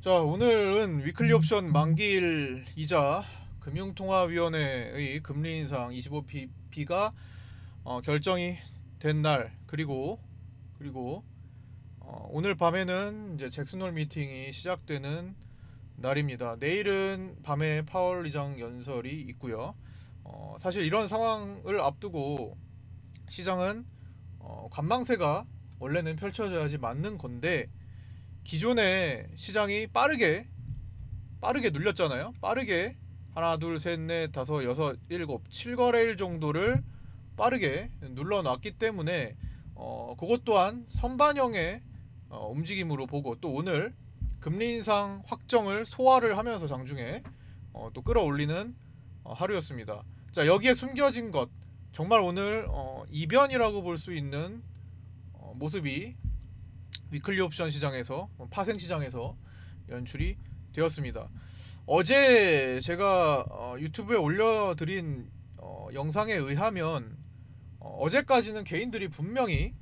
자 오늘은 위클리 옵션 만기일 이자 금융통화위원회의 금리 인상 25bp가 어, 결정이 된 날 그리고 그리고 어, 오늘 밤에는 이제 잭슨홀 미팅이 시작되는 날입니다. 내일은 밤에 파월 의장 연설이 있고요. 어, 사실 이런 상황을 앞두고 시장은 어, 관망세가 원래는 펼쳐져야지 맞는 건데 기존에 시장이 빠르게 빠르게 눌렸잖아요. 빠르게 하나 둘 셋 넷 다섯 여섯 일곱 칠 거래일 정도를 빠르게 눌러놨기 때문에 어 그것 또한 선반영의 어, 움직임으로 보고 또 오늘 금리 인상 확정을 소화를 하면서 장중에 어, 또 끌어올리는 어, 하루였습니다. 자 여기에 숨겨진 것 정말 오늘 어, 이변이라고 볼 수 있는 어, 모습이 위클리 옵션 시장에서 어, 파생 시장에서 연출이 되었습니다. 어제 제가 어, 유튜브에 올려드린 어, 영상에 의하면 어, 어제까지는 개인들이 분명히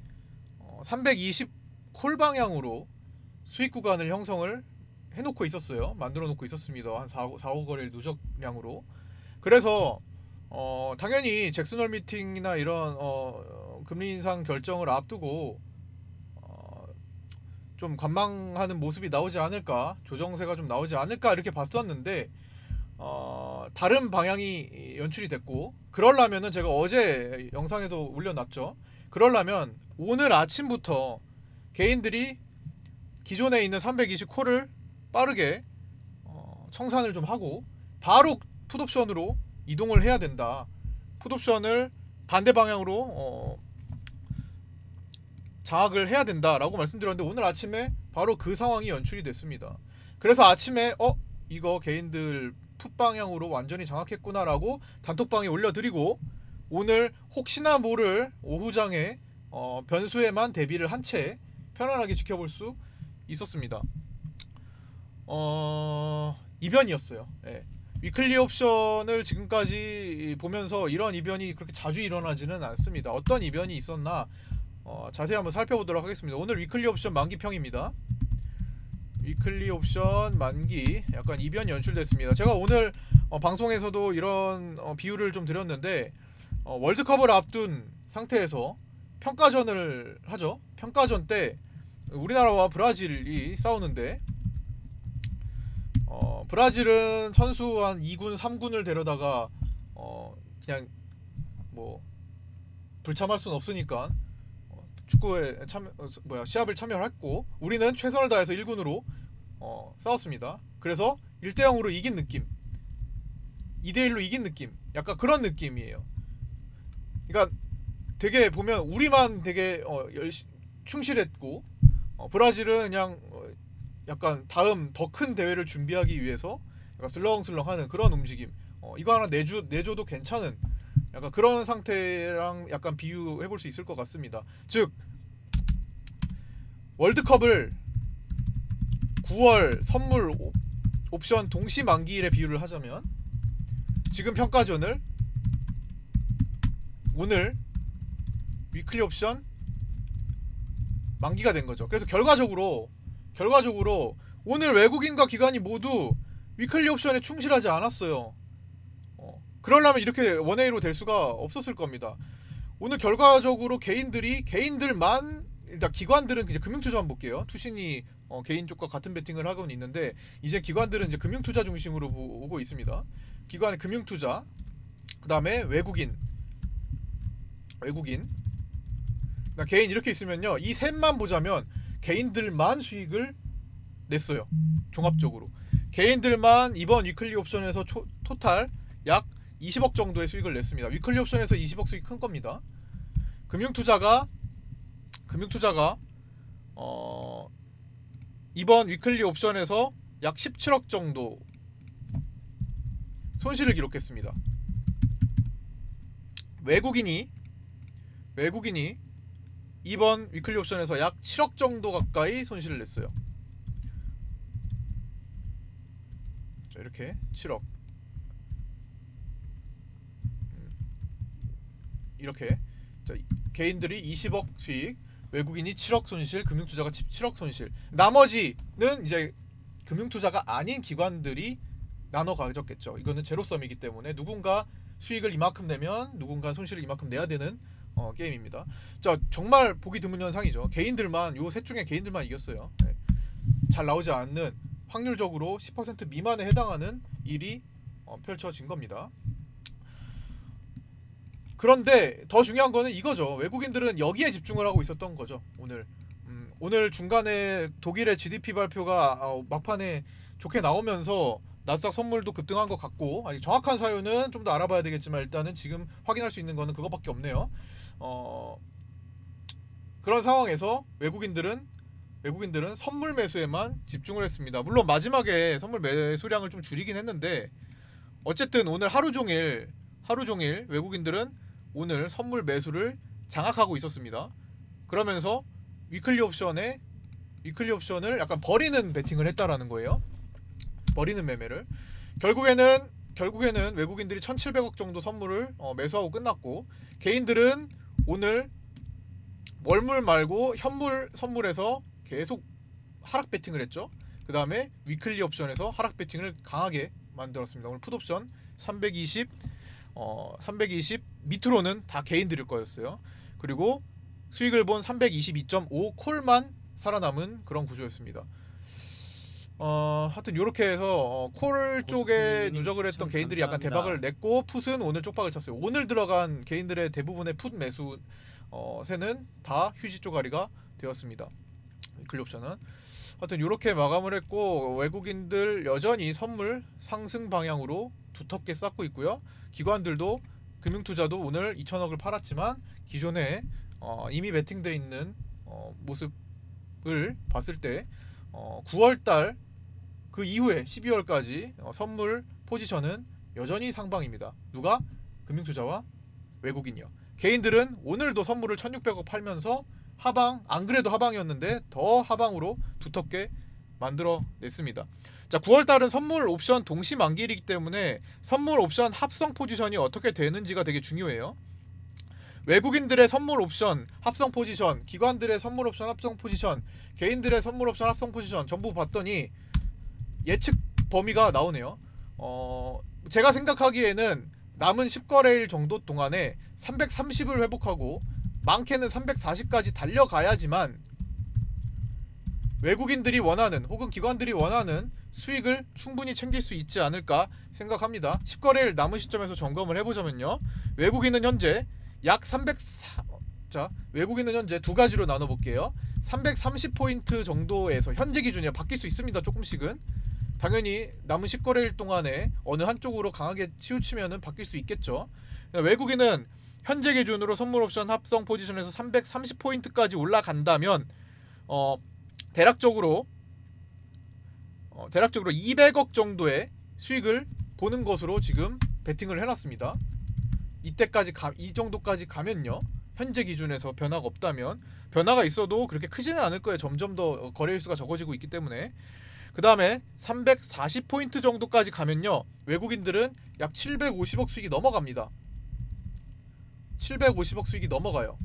어, 320콜 방향으로 수익 구간을 형성을 해놓고 있었어요. 만들어 놓고 있었습니다. 한 4, 4 5거래일 누적량으로. 그래서 어, 당연히 잭슨홀 미팅이나 이런 어, 금리 인상 결정을 앞두고 어, 좀 관망하는 모습이 나오지 않을까 조정세가 좀 나오지 않을까 이렇게 봤었는데 어, 다른 방향이 연출이 됐고 그럴라면은 제가 어제 영상에도 올려놨죠. 그럴라면 오늘 아침부터 개인들이 기존에 있는 320콜을 빠르게 어, 청산을 좀 하고 바로 풋옵션으로 이동을 해야 된다. 풋옵션을 반대 방향으로 어, 장악을 해야 된다라고 말씀드렸는데 오늘 아침에 바로 그 상황이 연출이 됐습니다. 그래서 아침에 어 이거 개인들 풋 방향으로 완전히 장악했구나라고 단톡방에 올려드리고 오늘 혹시나 모를 오후장에 어, 변수에만 대비를 한 채 편안하게 지켜볼 수 있었습니다. 어 이변이었어요. 예. 위클리 옵션을 지금까지 보면서 이런 이변이 그렇게 자주 일어나지는 않습니다. 어떤 이변이 있었나 어, 자세히 한번 살펴보도록 하겠습니다. 오늘 위클리 옵션 만기평입니다. 위클리 옵션 만기 약간 이변 연출됐습니다. 제가 오늘 어, 방송에서도 이런 어, 비유를 좀 드렸는데 어, 월드컵을 앞둔 상태에서 평가전을 하죠. 평가전 때 우리나라와 브라질이 싸우는데 어, 브라질은 선수 한 2군, 3군을 데려다가 어, 그냥 뭐 불참할 수는 없으니까 축구에 참 어, 뭐야 시합을 참여했고 우리는 최선을 다해서 1군으로 어, 싸웠습니다. 그래서 1대 0으로 이긴 느낌. 2대 1로 이긴 느낌. 약간 그런 느낌이에요. 그러니까 되게 보면 우리만 되게 어, 열시, 충실했고 어, 브라질은 그냥 어, 약간 다음 더 큰 대회를 준비하기 위해서 약간 슬렁슬렁하는 그런 움직임. 어, 이거 하나 내주 내줘도 괜찮은 약간 그런 상태랑 약간 비유해 볼 수 있을 것 같습니다. 즉 월드컵을 9월 선물 옵- 옵션 동시 만기일에 비유를 하자면 지금 평가전을 오늘 위클리 옵션 만기가 된 거죠. 그래서 결과적으로 결과적으로 오늘 외국인과 기관이 모두 위클리 옵션에 충실하지 않았어요. 어, 그러려면 이렇게 원웨이로 될 수가 없었을 겁니다. 오늘 결과적으로 개인들이 개인들만 일단 기관들은 이제 금융투자만 볼게요. 투신이 어, 개인 쪽과 같은 베팅을 하고는 있는데 이제 기관들은 이제 금융투자 중심으로 보고 있습니다. 기관의 금융투자, 그 다음에 외국인, 외국인, 그다음 개인 이렇게 있으면요. 이 셋만 보자면 개인들만 수익을 냈어요. 종합적으로 개인들만 이번 위클리 옵션에서 초, 토탈 약 20억 정도의 수익을 냈습니다. 위클리 옵션에서 20억 수익 큰 겁니다. 금융투자가 금융투자가 어 이번 위클리 옵션에서 약 17억 정도 손실을 기록했습니다. 외국인이 외국인이 이번 위클리 옵션에서 약 7억 정도 가까이 손실을 냈어요. 자 이렇게 7억 이렇게 자, 개인들이 20억 수익 외국인이 7억 손실 금융투자가 17억 손실 나머지는 이제 금융투자가 아닌 기관들이 나눠 가졌겠죠. 이거는 제로섬이기 때문에 누군가 수익을 이만큼 내면 누군가 손실을 이만큼 내야 되는 어, 게임입니다. 자 정말 보기 드문 현상이죠. 개인들만 요 셋 중에 개인들만 이겼어요. 네. 잘 나오지 않는 확률적으로 10% 미만에 해당하는 일이 어, 펼쳐진 겁니다. 그런데 더 중요한 거는 이거죠. 외국인들은 여기에 집중을 하고 있었던 거죠. 오늘 음, 오늘 중간에 독일의 GDP 발표가 어, 막판에 좋게 나오면서 나스닥 선물도 급등한 것 같고 아직 정확한 사유는 좀 더 알아봐야 되겠지만 일단은 지금 확인할 수 있는 거는 그거밖에 없네요. 어, 그런 상황에서 외국인들은 외국인들은 선물 매수에만 집중을 했습니다. 물론 마지막에 선물 매수량을 좀 줄이긴 했는데 어쨌든 오늘 하루 종일 하루 종일 외국인들은 오늘 선물 매수를 장악하고 있었습니다. 그러면서 위클리 옵션에 위클리 옵션을 약간 버리는 베팅을 했다라는 거예요. 버리는 매매를 결국에는 결국에는 외국인들이 1,700억 정도 선물을 어, 매수하고 끝났고 개인들은 오늘 월물 말고 현물 선물에서 계속 하락 베팅을 했죠. 그 다음에 위클리 옵션에서 하락 베팅을 강하게 만들었습니다. 오늘 풋 옵션 320, 어, 320 밑으로는 다 개인들일 거였어요. 그리고 수익을 본 322.5 콜만 살아남은 그런 구조였습니다. 어, 하여튼 이렇게 해서 어, 콜 쪽에 누적을 했던 개인들이 약간. 대박을 냈고 풋은 오늘 쪽박을 쳤어요. 오늘 들어간 개인들의 대부분의 풋 매수 어, 세는 다 휴지 쪼가리가 되었습니다. 클리 옵션은 하여튼 이렇게 마감을 했고 외국인들 여전히 선물 상승 방향으로 두텁게 쌓고 있고요. 기관들도 금융투자도 오늘 2천억을 팔았지만 기존에 어, 이미 베팅돼 있는 어, 모습을 봤을 때 어, 9월달 그 이후에 12월까지 어, 선물 포지션은 여전히 상방입니다. 누가 금융투자와 외국인이요. 개인들은 오늘도 선물을 1,600억 팔면서 하방 안 그래도 하방이었는데 더 하방으로 두텁게 만들어 냈습니다. 자, 9월 달은 선물 옵션 동시 만기이기 때문에 선물 옵션 합성 포지션이 어떻게 되는지가 되게 중요해요. 외국인들의 선물 옵션 합성 포지션, 기관들의 선물 옵션 합성 포지션, 개인들의 선물 옵션 합성 포지션 전부 봤더니 예측 범위가 나오네요. 어, 제가 생각하기에는 남은 10거래일 정도 동안에 330을 회복하고 많게는 340까지 달려가야지만 외국인들이 원하는 혹은 기관들이 원하는 수익을 충분히 챙길 수 있지 않을까 생각합니다. 10거래일 남은 시점에서 점검을 해보자면요. 외국인은 현재 약 304... 자, 외국인은 현재 두 가지로 나눠볼게요. 330포인트 정도에서 현재 기준이야 바뀔 수 있습니다. 조금씩은 당연히 남은 10거래일 동안에 어느 한쪽으로 강하게 치우치면은 바뀔 수 있겠죠. 외국인은 현재 기준으로 선물 옵션 합성 포지션에서 330포인트까지 올라간다면 어 대략적으로 어, 대략적으로 200억 정도의 수익을 보는 것으로 지금 베팅을 해놨습니다. 이때까지 가, 이 정도까지 가면요. 현재 기준에서 변화가 없다면 변화가 있어도 그렇게 크지는 않을 거예요. 점점 더 거래일 수가 적어지고 있기 때문에 그 다음에 340포인트 정도까지 가면요. 외국인들은 약 750억 수익이 넘어갑니다. 750억 수익이 넘어가요.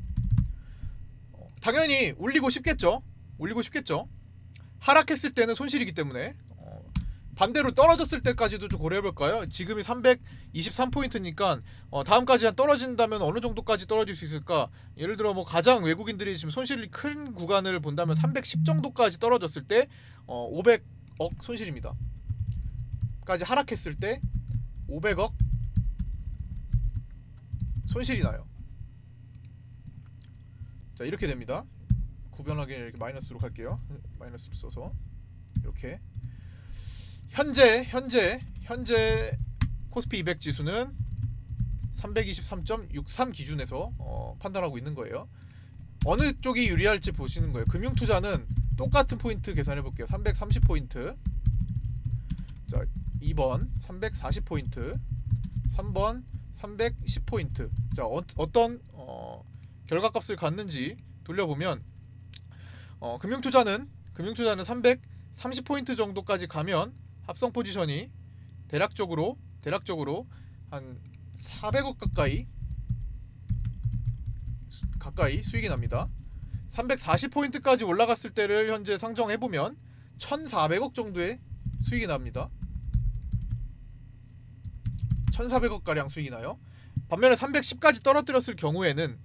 어, 당연히 올리고 싶겠죠. 올리고 싶겠죠. 하락했을 때는 손실이기 때문에 어, 반대로 떨어졌을 때까지도 좀 고려해 볼까요? 지금이 323포인트니까 어, 다음까지 한 떨어진다면 어느 정도까지 떨어질 수 있을까? 예를 들어 뭐 가장 외국인들이 지금 손실이 큰 구간을 본다면 310 정도까지 떨어졌을 때 어, 500억 손실입니다. 까지 하락했을 때 500억 손실이 나요. 자 이렇게 됩니다. 구별하게 이렇게 마이너스로 갈게요. 마이너스로 써서 이렇게 현재 현재 현재 코스피 200 지수는 323.63 기준에서 어, 판단하고 있는 거예요. 어느 쪽이 유리할지 보시는 거예요. 금융 투자는 똑같은 포인트 계산해 볼게요. 330 포인트. 자, 2번 340 포인트. 3번 310 포인트. 자, 어, 어떤 어, 결과값을 갖는지 돌려보면 어, 금융 투자는 금융 투자는 330 포인트 정도까지 가면 합성 포지션이 대략적으로 대략적으로 한 400억 가까이 수- 가까이 수익이 납니다. 340 포인트까지 올라갔을 때를 현재 상정해 보면 1,400억 정도의 수익이 납니다. 1,400억 가량 수익이 나요. 반면에 310까지 떨어뜨렸을 경우에는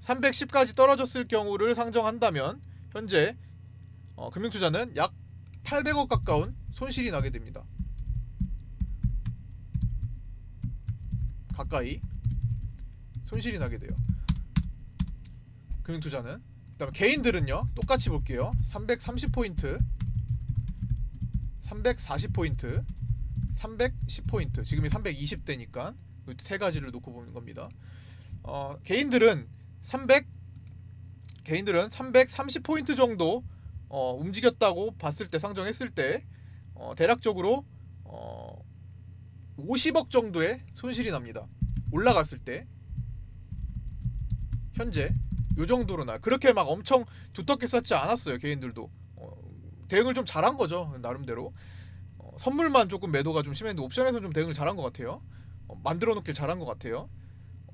310까지 떨어졌을 경우를 상정한다면 현재 어, 금융투자는 약 800억 가까운 손실이 나게 됩니다. 가까이 손실이 나게 돼요. 금융투자는 그다음에 개인들은요 똑같이 볼게요. 330 포인트, 340 포인트, 310포인트. 지금이 320대니까 세 가지를 놓고 보는 겁니다. 어, 개인들은 300 개인들은 330포인트 정도 어, 움직였다고 봤을 때 상정했을 때 어, 대략적으로 어, 50억 정도의 손실이 납니다. 올라갔을 때 현재 요 정도로 나 그렇게 막 엄청 두텁게 쌓지 않았어요 개인들도 어, 대응을 좀 잘한 거죠 나름대로 어, 선물만 조금 매도가 좀 심했는데 옵션에서 좀 대응을 잘한 것 같아요. 어, 만들어 놓길 잘한 것 같아요.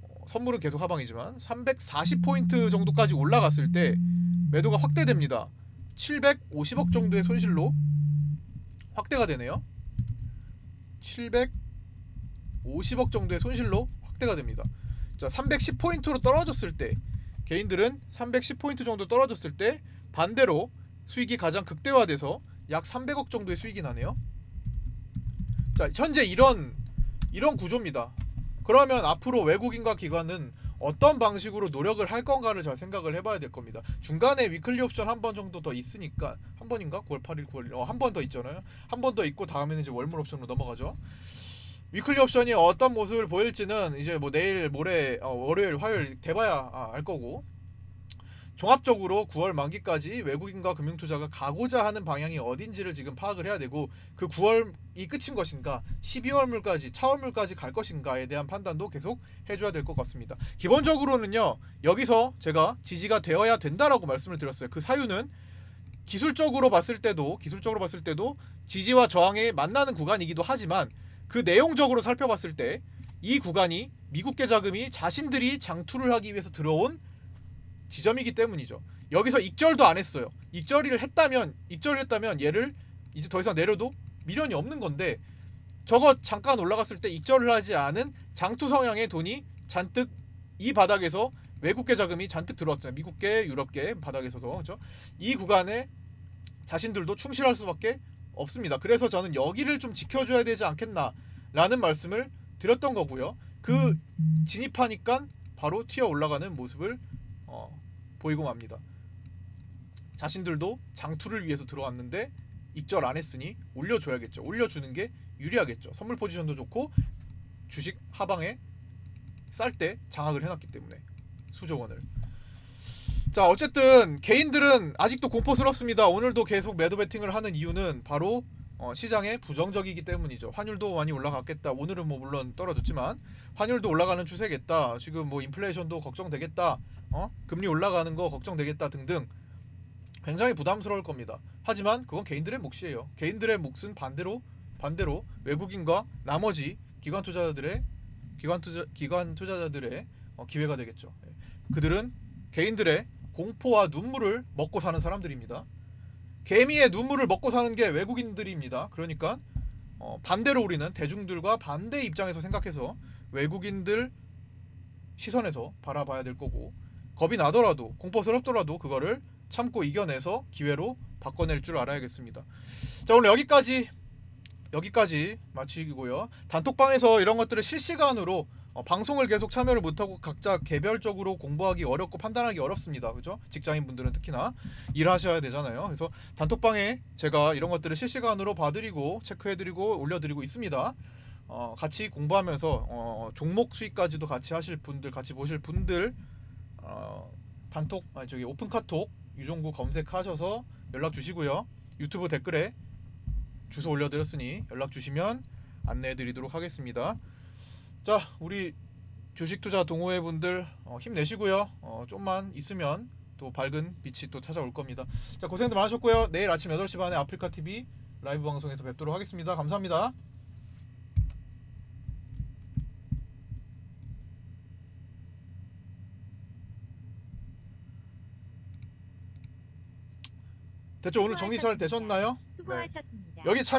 어, 선물은 계속 하방이지만 340포인트 정도까지 올라갔을 때 매도가 확대됩니다. 750억 정도의 손실로 확대가 되네요. 750억 정도의 손실로 확대가 됩니다. 자 310포인트로 떨어졌을 때 개인들은 310포인트 정도 떨어졌을 때 반대로 수익이 가장 극대화돼서 약 300억 정도의 수익이 나네요. 자, 현재 이런 이런 구조입니다. 그러면 앞으로 외국인과 기관은 어떤 방식으로 노력을 할 건가를 잘 생각을 해봐야 될 겁니다. 중간에 위클리 옵션 한 번 정도 더 있으니까 한 번인가 9월 8일, 9월 1일 어, 한 번 더 있잖아요. 한 번 더 있고 다음에는 이제 월물 옵션으로 넘어가죠. 위클리 옵션이 어떤 모습을 보일지는 이제 뭐 내일 모레 어, 월요일 화요일 돼봐야 아, 알 거고 종합적으로 9월 만기까지 외국인과 금융투자가 가고자 하는 방향이 어딘지를 지금 파악을 해야 되고 그 9월이 끝인 것인가 12월물까지 차월물까지 갈 것인가에 대한 판단도 계속 해줘야 될 것 같습니다. 기본적으로는요 여기서 제가 지지가 되어야 된다라고 말씀을 드렸어요. 그 사유는 기술적으로 봤을 때도 기술적으로 봤을 때도 지지와 저항에 만나는 구간이기도 하지만 그 내용적으로 살펴봤을 때 이 구간이 미국계 자금이 자신들이 장투를 하기 위해서 들어온 지점이기 때문이죠. 여기서 익절도 안 했어요. 익절을 했다면 익절을 했다면 얘를 이제 더 이상 내려도 미련이 없는 건데 저거 잠깐 올라갔을 때 익절을 하지 않은 장투 성향의 돈이 잔뜩 이 바닥에서 외국계 자금이 잔뜩 들어왔어요. 미국계, 유럽계 바닥에서도 그렇죠. 이 구간에 자신들도 충실할 수밖에 없습니다. 그래서 저는 여기를 좀 지켜줘야 되지 않겠나라는 말씀을 드렸던 거고요. 그 진입하니까 바로 튀어 올라가는 모습을 어, 보이고 맙니다. 자신들도 장투를 위해서 들어왔는데 익절 안 했으니 올려줘야겠죠. 올려주는 게 유리하겠죠. 선물 포지션도 좋고 주식 하방에 쌀 때 장악을 해놨기 때문에 수조 원을. 자 어쨌든 개인들은 아직도 공포스럽습니다. 오늘도 계속 매도 베팅을 하는 이유는 바로 어, 시장에 부정적이기 때문이죠. 환율도 많이 올라갔겠다. 오늘은 뭐 물론 떨어졌지만 환율도 올라가는 추세겠다. 지금 뭐 인플레이션도 걱정되겠다. 어? 금리 올라가는 거 걱정되겠다 등등 굉장히 부담스러울 겁니다. 하지만 그건 개인들의 몫이에요. 개인들의 몫은 반대로 반대로 외국인과 나머지 기관 투자자들의 기관 투자 기관 투자자들의 어, 기회가 되겠죠. 예. 그들은 개인들의 공포와 눈물을 먹고 사는 사람들입니다. 개미의 눈물을 먹고 사는 게 외국인들입니다. 그러니까 어, 반대로 우리는 대중들과 반대 입장에서 생각해서 외국인들 시선에서 바라봐야 될 거고 겁이 나더라도 공포스럽더라도 그거를 참고 이겨내서 기회로 바꿔낼 줄 알아야겠습니다. 자 오늘 여기까지 여기까지 마치고요. 단톡방에서 이런 것들을 실시간으로 어, 방송을 계속 참여를 못하고 각자 개별적으로 공부하기 어렵고 판단하기 어렵습니다. 그죠? 직장인 분들은 특히나 일하셔야 되잖아요. 그래서 단톡방에 제가 이런 것들을 실시간으로 봐드리고 체크해드리고 올려드리고 있습니다. 어, 같이 공부하면서 어, 종목 수익까지도 같이 하실 분들, 같이 보실 분들 어, 단톡 아니 저기 오픈 카톡 유종구 검색하셔서 연락 주시고요. 유튜브 댓글에 주소 올려드렸으니 연락 주시면 안내해드리도록 하겠습니다. 자, 우리 주식 투자 동호회 분들 어, 힘내시고요. 어, 좀만 있으면 또 밝은 빛이 또 찾아올 겁니다. 자, 고생들 많으셨고요. 내일 아침 8시 반에 아프리카 TV 라이브 방송에서 뵙도록 하겠습니다. 감사합니다. 대체 오늘 정리 잘 되셨나요? 수고하셨습니다. 여기 참